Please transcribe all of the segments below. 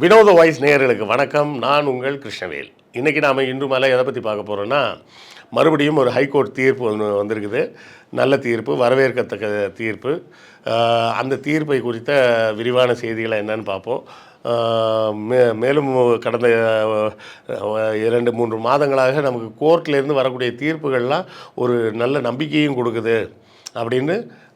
வினோத வாய்ஸ் நேயர்களுக்கு வணக்கம். நான் உங்கள் கிருஷ்ணவேல். இன்றைக்கி நாம் இன்று மேலே எதை பற்றி பார்க்க போகிறோன்னா மறுபடியும் ஒரு ஹைகோர்ட் தீர்ப்பு ஒன்று வந்திருக்குது. நல்ல தீர்ப்பு வரவேற்கத்தக்க தீர்ப்பு. அந்த தீர்ப்பை குறித்த விரிவான செய்திகளை என்னன்னு பார்ப்போம். மே மேலும் கடந்த இரண்டு மூன்று மாதங்களாக நமக்கு கோர்ட்லேருந்து வரக்கூடிய தீர்ப்புகள்லாம் ஒரு நல்ல நம்பிக்கையும் கொடுக்குது. அப்படின்னு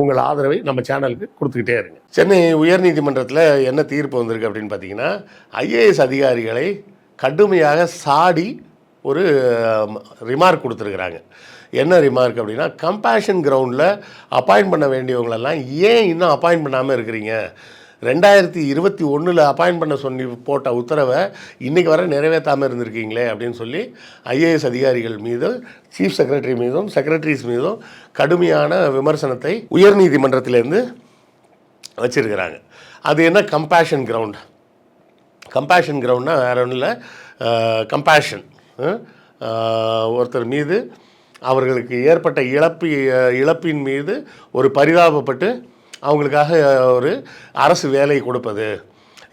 உங்கள் ஆதரவை நம்ம சேனலுக்கு கொடுத்துக்கிட்டே இருங்க. சென்னை உயர்நீதிமன்றத்தில் என்ன தீர்ப்பு வந்திருக்கு அப்படின்னு பார்த்தீங்கன்னா ஐஏஎஸ் அதிகாரிகளை கடுமையாக சாடி ஒரு ரிமார்க் கொடுத்துருக்குறாங்க. என்ன ரிமார்க் அப்படின்னா கம்பேஷன் கிரவுண்டில் அப்பாயின்ட் பண்ண வேண்டியவங்களெல்லாம் ஏன் இன்னும் அப்பாயிண்ட் பண்ணாமல் இருக்கிறீங்க? ரெண்டாயிரத்தி இருபத்தி ஒன்றில் அப்பாயின் பண்ண சொல்லி போட்ட உத்தரவை இன்றைக்கி வரை நிறைவேற்றாமல் இருந்திருக்கீங்களே அப்படின்னு சொல்லி ஐஏஎஸ் அதிகாரிகள் மீதும் சீஃப் செக்ரட்டரி மீதும் செக்ரட்டரிஸ் மீதும் கடுமையான விமர்சனத்தை உயர்நீதிமன்றத்திலேருந்து வச்சிருக்கிறாங்க. அது என்ன? கம்பேஷன் கிரவுண்ட் கம்பேஷன் கிரவுண்ட்னா வேற ஒன்றும் இல்லை கம்பேஷன் ஒருத்தர் மீது அவர்களுக்கு ஏற்பட்ட இழப்பு இழப்பின் மீது ஒரு பரிதாபப்பட்டு அவங்களுக்காக ஒரு அரசு வேலை கொடுப்பது.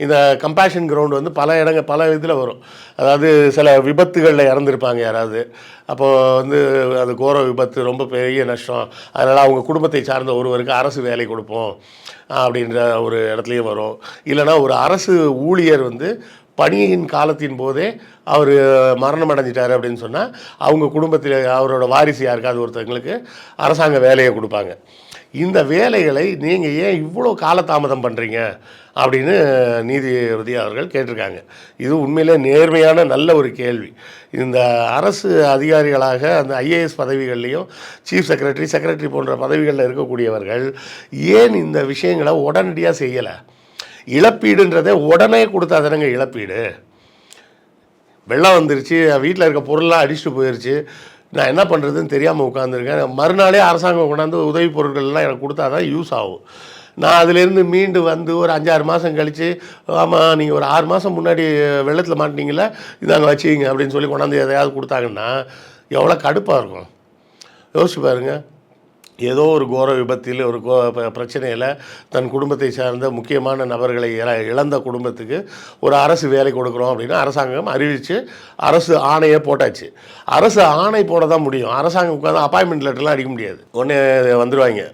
இந்த கம்பேஷன் கிரவுண்டு வந்து பல இடங்க பல இதில் வரும். அதாவது சில விபத்துகளில் இறந்துருப்பாங்க யாராவது. அப்போது வந்து அது கோர விபத்து ரொம்ப பெரிய நஷ்டம். அதனால் அவங்க குடும்பத்தை சார்ந்த ஒருவருக்கு அரசு வேலை கொடுப்போம் அப்படின்ற ஒரு இடத்துலையும் வரும். இல்லைன்னா ஒரு அரசு ஊழியர் வந்து பணியின் காலத்தின் போதே அவர் மரணம் அடைஞ்சிட்டார் அப்படின்னு சொன்னால் அவங்க குடும்பத்தில் அவரோட வாரிசு யாருக்காவது ஒருத்தவங்களுக்கு அரசாங்க வேலையை கொடுப்பாங்க. இந்த வேலைகளை நீங்கள் ஏன் இவ்வளோ காலதாமதம் பண்ணுறீங்க அப்படின்னு நீதிபதி அவர்கள் கேட்டிருக்காங்க. இது உண்மையிலே நேர்மையான நல்ல ஒரு கேள்வி. இந்த அரசு அதிகாரிகளாக அந்த ஐஏஎஸ் பதவிகள்லேயும் சீஃப் செக்ரட்டரி செக்ரட்டரி போன்ற பதவிகளில் இருக்கக்கூடியவர்கள் ஏன் இந்த விஷயங்களை உடனடியாக செய்யலை? இழப்பீடுன்றதை உடனே கொடுத்தா தானங்க இழப்பீடு. வெள்ளம் வந்துருச்சு வீட்டில் இருக்க பொருள்லாம் அடிச்சுட்டு போயிருச்சு. நான் என்ன பண்ணுறதுன்னு தெரியாமல் உட்காந்துருக்கேன் மறுநாளே அரசாங்கம் கொண்டாந்து உதவி பொருட்கள்லாம் எனக்கு கொடுத்தா தான் யூஸ் ஆகும். நான் அதுலேருந்து மீண்டு வந்து ஒரு அஞ்சாறு மாதம் கழித்து ஆமாம் நீங்கள் ஒரு ஆறு மாதம் முன்னாடி வெள்ளத்தில் மாட்டினீங்களா இதாங்க வச்சுக்கிங்க அப்படின்னு சொல்லி கொண்டாந்து எதையாவது கொடுத்தாங்கன்னா எவ்வளோ கடுப்பாக இருக்கும். யோசிச்சு பாருங்கள் ஏதோ ஒரு கோர விபத்தில் ஒரு கோ ப- பிரச்சனையில் தன் குடும்பத்தை சார்ந்த முக்கியமான நபர்களை இழந்த குடும்பத்துக்கு ஒரு அரசு வேலை கொடுக்குறோம் அப்படின்னா அரசாங்கம் அறிவித்து அரசு ஆணையை போட்டாச்சு. அரசு ஆணை போட தான் முடியும். அரசாங்கம் உட்காந்து அப்பாயின்மெண்ட் லெட்டர்லாம் அடிக்க முடியாது. உடனே வந்துடுவாங்க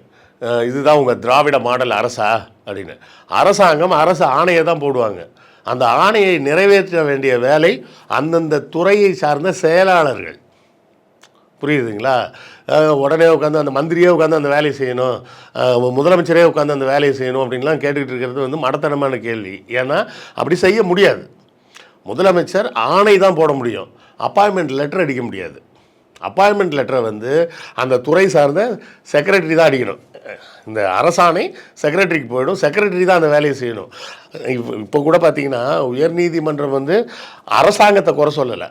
இதுதான் உங்கள் திராவிட மாடல் அரசா? அப்படின்னு. அரசாங்கம் அரசு ஆணையை தான் போடுவாங்க. அந்த ஆணையை நிறைவேற்ற வேண்டிய வேலை அந்தந்த துறையை சார்ந்த செயலாளர்கள். புரியுதுங்களா? உடனே உட்காந்து அந்த மந்திரியே உட்காந்து அந்த வேலையை செய்யணும் முதலமைச்சரே உட்காந்து அந்த வேலையை செய்யணும் அப்படின்லாம் கேட்டுக்கிட்டு இருக்கிறது வந்து மடத்தனமான கேள்வி. ஏன்னா அப்படி செய்ய முடியாது. முதலமைச்சர் ஆணை தான் போட முடியும். அப்பாயின்மெண்ட் லெட்டர் அடிக்க முடியாது. அப்பாயின்மெண்ட் லெட்டரை வந்து அந்த துறை சார்ந்த செக்ரட்டரி தான் அடிக்கணும். இந்த அரசாணை செக்ரட்டரிக்கு போயிடும். செக்ரட்டரி தான் அந்த வேலையை செய்யணும். இப்போ கூட பார்த்தீங்கன்னா உயர்நீதிமன்றம் வந்து அரசாங்கத்தை குறை சொல்லலை.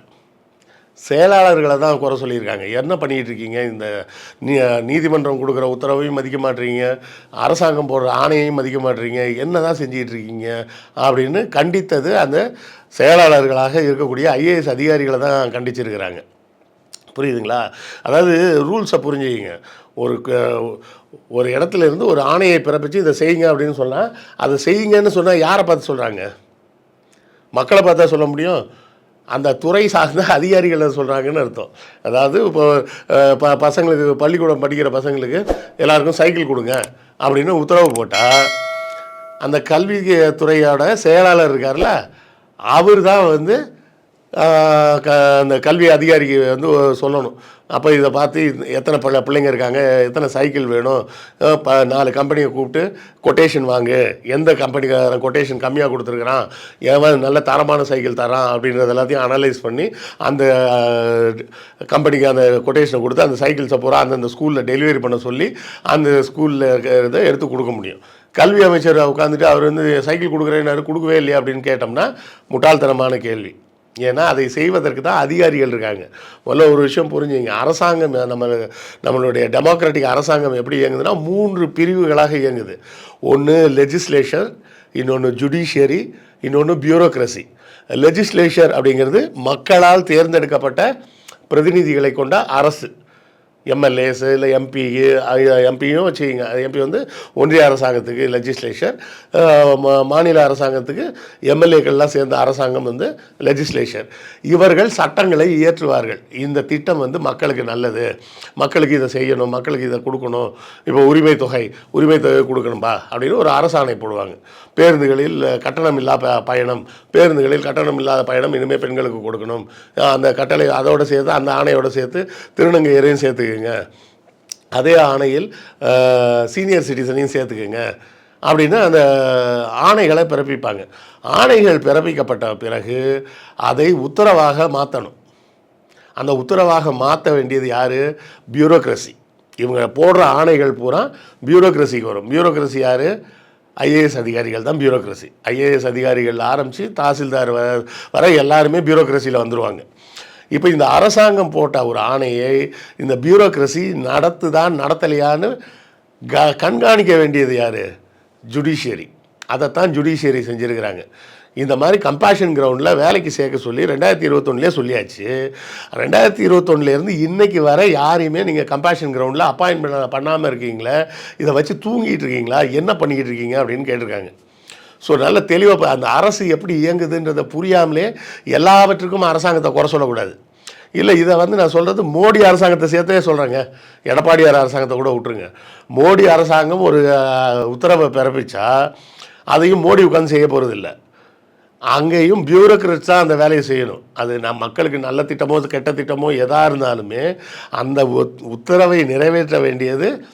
செயலாளர்களை தான் குறை சொல்லியிருக்காங்க. என்ன பண்ணிகிட்டு இருக்கீங்க இந்த நீ நீதிமன்றம் கொடுக்குற உத்தரவையும் மதிக்க மாட்டீங்க அரசாங்கம் போடுற ஆணையையும் மதிக்க மாட்டீங்க என்ன தான் செஞ்சிகிட்டு இருக்கீங்க அப்படின்னு கண்டித்தது அந்த செயலாளர்களாக இருக்கக்கூடிய ஐஏஎஸ் அதிகாரிகளை தான் கண்டிச்சிருக்கிறாங்க. புரியுதுங்களா? அதாவது ரூல்ஸை புரிஞ்சுக்கிங்க. ஒரு க- ஒரு இடத்துல இருந்து ஒரு ஆணையை பிறப்பிச்சு இதை செய்யுங்க அப்படின்னு சொன்னால் அதை செய்யுங்கன்னு சொன்னால் யாரை பார்த்து சொல்கிறாங்க மக்களை பார்த்தா சொல்ல முடியும்? அந்த துறை சார்ந்த அதிகாரிகள் சொல்கிறாங்கன்னு அர்த்தம். அதாவது இப்போ ப பசங்களுக்கு பள்ளிக்கூடம் படிக்கிற பசங்களுக்கு எல்லாருக்கும் சைக்கிள் கொடுங்க அப்படின்னு உத்தரவு போட்டால் அந்த கல்வி துறையோட செயலாளர் இருக்கார்ல அவர் தான் வந்து க அந்த கல்வி அதிகாரிக்கு வந்து சொல்லணும். அப்போ இதை பார்த்து எத்தனை பல பிள்ளைங்க இருக்காங்க எத்தனை சைக்கிள் வேணும் ப நாலு கம்பெனியை கூப்பிட்டு கொட்டேஷன் வாங்கு. எந்த கம்பெனிக்காரன் கொட்டேஷன் கம்மியாக கொடுத்துருக்குறான் எவன் நல்ல தரமான சைக்கிள் தரான் அப்படின்றது எல்லாத்தையும் அனலைஸ் பண்ணி அந்த கம்பெனிக்கு அந்த கொட்டேஷனை கொடுத்து அந்த சைக்கிள்ஸை பூரா அந்தந்த ஸ்கூலில் டெலிவரி பண்ண சொல்லி அந்த ஸ்கூலில் இருக்கிறத எடுத்து கொடுக்க முடியும். கல்வி அமைச்சர் உட்காந்துட்டு அவர் வந்து சைக்கிள் கொடுக்குறேன்னாரு கொடுக்கவே இல்லையா? அப்படின்னு கேட்டோம்னா முட்டாள்தனமான கேள்வி. ஏன்னா அதை செய்வதற்கு தான் அதிகாரிகள் இருக்காங்க. முதல்ல ஒரு விஷயம் புரிஞ்சுங்க. அரசாங்கம் நம்ம நம்மளுடைய டெமோக்ராட்டிக் அரசாங்கம் எப்படி இயங்குதுன்னா மூன்று பிரிவுகளாக இயங்குது. ஒன்று லெஜிஸ்லேஷன் இன்னொன்று ஜுடிஷியரி இன்னொன்று பியூரோக்ரஸி லெஜிஸ்லேஷர் அப்படிங்கிறது மக்களால் தேர்ந்தெடுக்கப்பட்ட பிரதிநிதிகளை கொண்ட அரசு. எம்எல்ஏஸு இல்லை எம்பி எம்பியும் வச்சுக்கிங்க. எம்பி வந்து ஒன்றிய அரசாங்கத்துக்கு லெஜிஸ்லேச்சர் மாநில அரசாங்கத்துக்கு எம்எல்ஏக்கள்லாம் சேர்ந்த அரசாங்கம் வந்து லெஜிஸ்லேஷன் இவர்கள் சட்டங்களை இயற்றுவார்கள். இந்த திட்டம் வந்து மக்களுக்கு நல்லது. மக்களுக்கு இதை செய்யணும் மக்களுக்கு இதை கொடுக்கணும். இப்போ உரிமை தொகை உரிமை தொகை கொடுக்கணும்பா அப்படின்னு ஒரு அரசாணை போடுவாங்க. பேருந்துகளில் கட்டணம் இல்லா பயணம். பேருந்துகளில் கட்டணம் இல்லாத பயணம் இனிமேல் பெண்களுக்கு கொடுக்கணும். அந்த கட்டளை அதோடு சேர்த்து அந்த ஆணையோட சேர்த்து திருநங்கையரையும் சேர்த்துக்கங்க. அதே ஆணையில் சீனியர் சிட்டிசனையும் சேர்த்துக்குங்க. அப்படின்னு அந்த ஆணைகளை பிறப்பிப்பாங்க. ஆணைகள் பிறப்பிக்கப்பட்ட பிறகு அதை உத்தரவாக மாற்றணும் அந்த உத்தரவாக மாற்ற வேண்டியது யார்? பியூரோக்ரசி இவங்க போடுற ஆணைகள் பூரா பியூரோக்ரசிக்கு வரும். பியூரோக்ரசி யார்? ஐஏஎஸ் அதிகாரிகள் தான் பியூரோக்ரசி ஐஏஎஸ் அதிகாரிகள் ஆரம்பித்து தாசில்தார் வர வர எல்லாருமே பியூரோக்ரஸியில் வந்துருவாங்க. இப்போ இந்த அரசாங்கம் போட்ட ஒரு ஆணையை இந்த பியூரோக்ரசி நடத்துதான் நடத்தலையான்னு க கண்காணிக்க வேண்டியது யார்? ஜுடிஷியரி. அதைத்தான் ஜுடிஷியரி செஞ்சுருக்கிறாங்க. இந்த மாதிரி கம்பேஷன் கிரவுண்டில் வேலைக்கு சேர்க்க சொல்லி ரெண்டாயிரத்தி இருபத்தொன்னுலேயே சொல்லியாச்சு. ரெண்டாயிரத்தி இருபத்தொன்னுலேருந்து இன்றைக்கி வர யாரையுமே நீங்கள் கம்பேஷன் கிரவுண்டில் அப்பாயின்மெண்ட் பண்ணாமல் இருக்கீங்களே இதை வச்சு தூங்கிட்டு இருக்கீங்களா என்ன பண்ணிக்கிட்டு இருக்கீங்க அப்படின்னு கேட்டிருக்காங்க. ஸோ நல்ல தெளிவாக அந்த அரசு எப்படி இயங்குதுன்றதை புரியாமலே எல்லாவற்றுக்கும் அரசாங்கத்தை குறை சொல்லக்கூடாது. இல்லை இதை வந்து நான் சொல்கிறது மோடி அரசாங்கத்தை சேர்த்தே சொல்கிறேங்க எடப்பாடியார் அரசாங்கத்தை கூட விட்டுருங்க. மோடி அரசாங்கம் ஒரு உத்தரவை பிறப்பிச்சா அதையும் மோடி உட்காந்து செய்ய போகிறதில்ல அங்கேயும் பியூரோக்ரட்ஸ் தான் அந்த வேலையை செய்யணும். அது நான் மக்களுக்கு நல்ல திட்டமோ கெட்ட திட்டமோ எதாக இருந்தாலுமே அந்த உத்- உத்தரவை நிறைவேற்ற வேண்டியது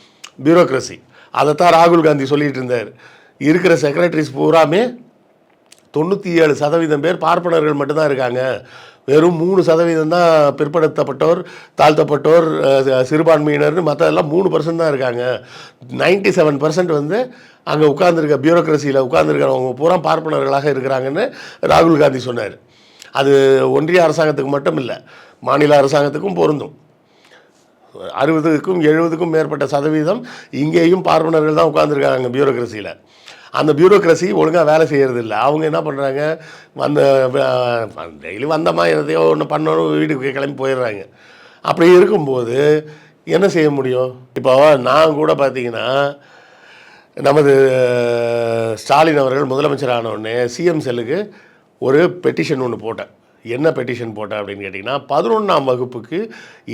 பியூரோக்ரசி அதைத்தான் ராகுல் காந்தி சொல்லிகிட்டு இருந்தார். இருக்கிற செக்ரட்டரிஸ் பூராமே தொண்ணூற்றி ஏழு சதவீதம் பேர் பார்ப்பனர்கள் மட்டும்தான் இருக்காங்க. வெறும் மூணு சதவீதம் தான் பிற்படுத்தப்பட்டோர் தாழ்த்தப்பட்டோர் சிறுபான்மையினர்னு மற்றதெல்லாம் மூணு பர்சன்ட் தான் இருக்காங்க. நைன்டி செவன் பர்சன்ட் வந்து அங்கே உட்கார்ந்துருக்க பியூரோக்ரஸியில் உட்கார்ந்துருக்கிறவங்க பூரா பார்ப்பனர்களாக இருக்கிறாங்கன்னு ராகுல் காந்தி சொன்னார். அது ஒன்றிய அரசாங்கத்துக்கு மட்டும் இல்லை மாநில அரசாங்கத்துக்கும் பொருந்தும். அறுபதுக்கும் எழுபதுக்கும் மேற்பட்ட சதவீதம் இங்கேயும் பார்ப்பனர்கள் தான் உட்காந்துருக்காங்க பியூரோக்ரஸியில் அந்த பியூரோக்ரஸி ஒழுங்காக வேலை செய்கிறது இல்லை அவங்க என்ன பண்ணுறாங்க வந்த டெய்லி வந்தமா எதையோ ஒன்று பண்ணணும் வீட்டுக்கு கிளம்பி போயிடுறாங்க. அப்படி இருக்கும்போது என்ன செய்ய முடியும்? இப்போ நான் கூட பார்த்தீங்கன்னா நமது ஸ்டாலின் அவர்கள் முதலமைச்சர் ஆன உடனே சிஎம் செல்லுக்கு ஒரு பெட்டிஷன் ஒன்று போட்டேன். என்ன பெட்டிஷன் போட்டேன் அப்படின்னு கேட்டிங்கன்னா பதினொன்றாம் வகுப்புக்கு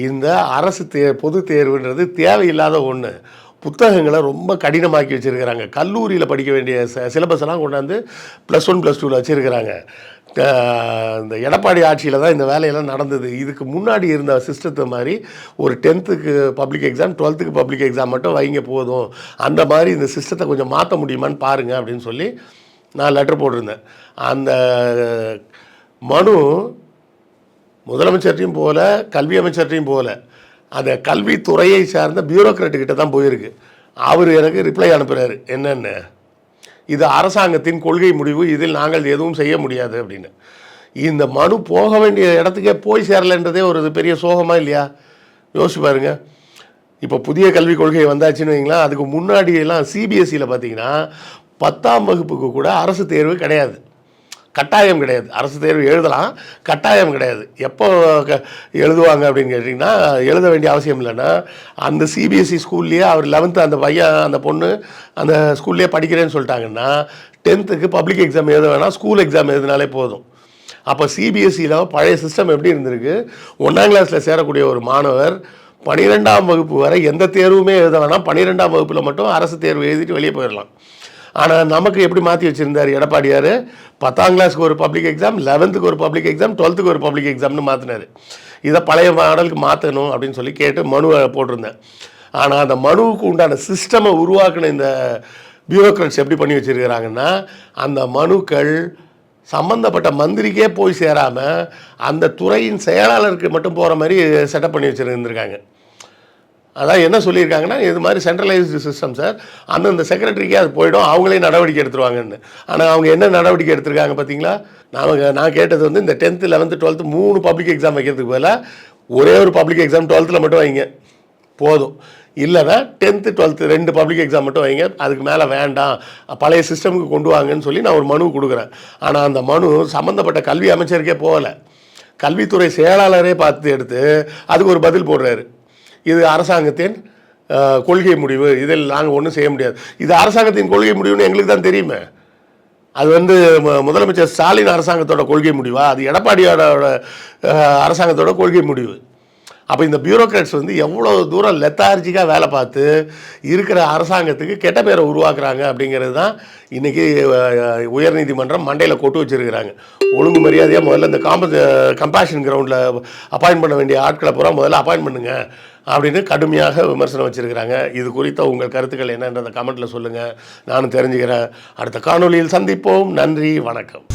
இந்த அரசு தே பொது தேர்வுன்றது தேவையில்லாத ஒன்று புத்தகங்களை ரொம்ப கடினமாக்கி வச்சுருக்கிறாங்க. கல்லூரியில் படிக்க வேண்டிய சிலபஸ் எல்லாம் கொண்டாந்து ப்ளஸ் ஒன் ப்ளஸ் டூவில் வச்சுருக்கிறாங்க. இந்த எடப்பாடி ஆட்சியில் தான் இந்த வேலையெல்லாம் நடந்தது. இதுக்கு முன்னாடி இருந்த சிஸ்டத்தை மாதிரி ஒரு டென்த்துக்கு பப்ளிக் எக்ஸாம் டுவெல்த்துக்கு பப்ளிக் எக்ஸாம் மட்டும் வைங்க போதும். அந்த மாதிரி இந்த சிஸ்டத்தை கொஞ்சம் மாற்ற முடியுமான்னு பாருங்கள் அப்படின்னு சொல்லி நான் லெட்டர் போட்டிருந்தேன். அந்த மனு முதலமைச்சர்கிட்டையும் போகல கல்வி அமைச்சர்கிட்டையும் போகல. அந்த கல்வித்துறையை சார்ந்த பியூரோக்ராட்டுக்கிட்ட தான் போயிருக்கு. அவர் எனக்கு ரிப்ளை அனுப்புகிறாரு என்னென்ன? இது அரசாங்கத்தின் கொள்கை முடிவு இதில் நாங்கள் எதுவும் செய்ய முடியாது அப்படின்னு. இந்த மனு போக வேண்டிய இடத்துக்கே போய் சேரலைன்றதே ஒரு பெரிய சோகமாக இல்லையா? யோசிச்சு பாருங்க. இப்போ புதிய கல்விக் கொள்கை வந்தாச்சுன்னு வைங்களேன் அதுக்கு முன்னாடியெல்லாம் சிபிஎஸ்சியில் பார்த்தீங்கன்னா பத்தாம் வகுப்புக்கு கூட அரசு தேர்வு கிடையாது. கட்டாயம் கிடையாது. அரசு தேர்வு எழுதலாம். கட்டாயம் கிடையாது. எப்போ க எழுதுவாங்க அப்படின்னு கேட்டிங்கன்னா எழுத வேண்டிய அவசியம் இல்லைன்னா அந்த சிபிஎஸ்சி ஸ்கூல்லேயே அவர் லெவன்த்து அந்த பையன் அந்த பொண்ணு அந்த ஸ்கூல்லேயே படிக்கிறேன்னு சொல்லிட்டாங்கன்னா டென்த்துக்கு பப்ளிக் எக்ஸாம் எழுத வேணாம். ஸ்கூல் எக்ஸாம் எழுதினாலே போதும். அப்போ சிபிஎஸ்சியில் பழைய சிஸ்டம் எப்படி இருந்திருக்கு? ஒன்றாம் கிளாஸில் சேரக்கூடிய ஒரு மாணவர் பனிரெண்டாம் வகுப்பு வரை எந்த தேர்வுமே எழுத வேணாம். பன்னிரெண்டாம் வகுப்பில் மட்டும் அரசு தேர்வு எழுதிட்டு வெளியே போயிடலாம். ஆனால் நமக்கு எப்படி மாற்றி வச்சுருந்தார் எடப்பாடியார்? பத்தாம் கிளாஸ்க்கு ஒரு பப்ளிக் எக்ஸாம் லெவன்த்துக்கு ஒரு பப்ளிக் எக்ஸாம் டுவெல்த்துக்கு ஒரு பப்ளிக் எக்ஸாம்னு மாற்றினார் இதை பழைய மாடலுக்கு மாற்றணும் அப்படின்னு சொல்லி கேட்டு மனுவை போட்டிருந்தேன். ஆனால் அந்த மனுவுக்கு உண்டான சிஸ்டமை உருவாக்கின இந்த பியூரோக்ரட்ஸ் எப்படி பண்ணி வச்சுருக்கிறாங்கன்னா அந்த மனுக்கள் சம்மந்தப்பட்ட மந்திரிக்கே போய் சேராமல் அந்த துறையின் செயலாளருக்கு மட்டும் போகிற மாதிரி செட்டப் பண்ணி வச்சுருந்துருக்காங்க. அதான் என்ன சொல்லியிருக்காங்கன்னா இது மாதிரி சென்ட்ரலைஸ்டு சிஸ்டம் சார் அந்தந்த செக்ரட்டரிக்கே அது போயிடும் அவங்களே நடவடிக்கை எடுத்துருவாங்கன்னு. ஆனால் அவங்க என்ன நடவடிக்கை எடுத்திருக்காங்க பார்த்தீங்களா நாம நான் கேட்டது வந்து இந்த டென்த்து லெவன்த்து டுவெல்த்து மூணு பப்ளிக் எக்ஸாம் வைக்கிறதுக்கு பதிலாக ஒரே ஒரு பப்ளிக் எக்ஸாம் டுவெல்த்தில் மட்டும் வைங்க. போதும். இல்லைன்னா டென்த்து டுவெல்த்து ரெண்டு பப்ளிக் எக்ஸாம் மட்டும் வைங்க. அதுக்கு மேலே வேண்டாம். பழைய சிஸ்டமுக்கு கொண்டு வாங்கன்னு சொல்லி நான் ஒரு மனு கொடுக்குறேன். ஆனால் அந்த மனு சம்மந்தப்பட்ட கல்வி அமைச்சருக்கே போகலை. கல்வித்துறை செயலாளரே பார்த்து எடுத்து அதுக்கு ஒரு பதில் போடுறாரு. இது அரசாங்கத்தின் கொள்கை முடிவு. இதில் நாங்கள் ஒன்றும் செய்ய முடியாது. இது அரசாங்கத்தின் கொள்கை முடிவுன்னு எங்களுக்கு தான் தெரியுமே. அது வந்து மு- முதலமைச்சர் ஸ்டாலின் அரசாங்கத்தோட கொள்கை முடிவா? அது எடப்பாடியோட அரசாங்கத்தோட கொள்கை முடிவு. அப்போ இந்த பியூரோக்ராட்ஸ் வந்து எவ்வளோ தூரம் லெத்தார்ஜிக்காக வேலை பார்த்து இருக்கிற அரசாங்கத்துக்கு கெட்ட பேரை உருவாக்குறாங்க அப்படிங்கிறது தான் இன்றைக்கி உயர்நீதிமன்றம் மண்டையில் கொட்டு வச்சிருக்கிறாங்க. ஒழுங்கு மரியாதையாக முதல்ல இந்த காம்ப கம்பேஷன் கிரவுண்டில் அப்பாயின்ட் பண்ண வேண்டிய ஆட்களை பூரா முதல்ல அப்பாயின்ட் பண்ணுங்க அப்படின்னு கடுமையாக விமர்சனம் வச்சுருக்கிறாங்க. இது குறித்த உங்கள் கருத்துக்கள் என்னன்றதை கமெண்ட்டில் சொல்லுங்கள் நானும் தெரிஞ்சுக்கிறேன். அடுத்த காணொளியில் சந்திப்போம். நன்றி. வணக்கம்.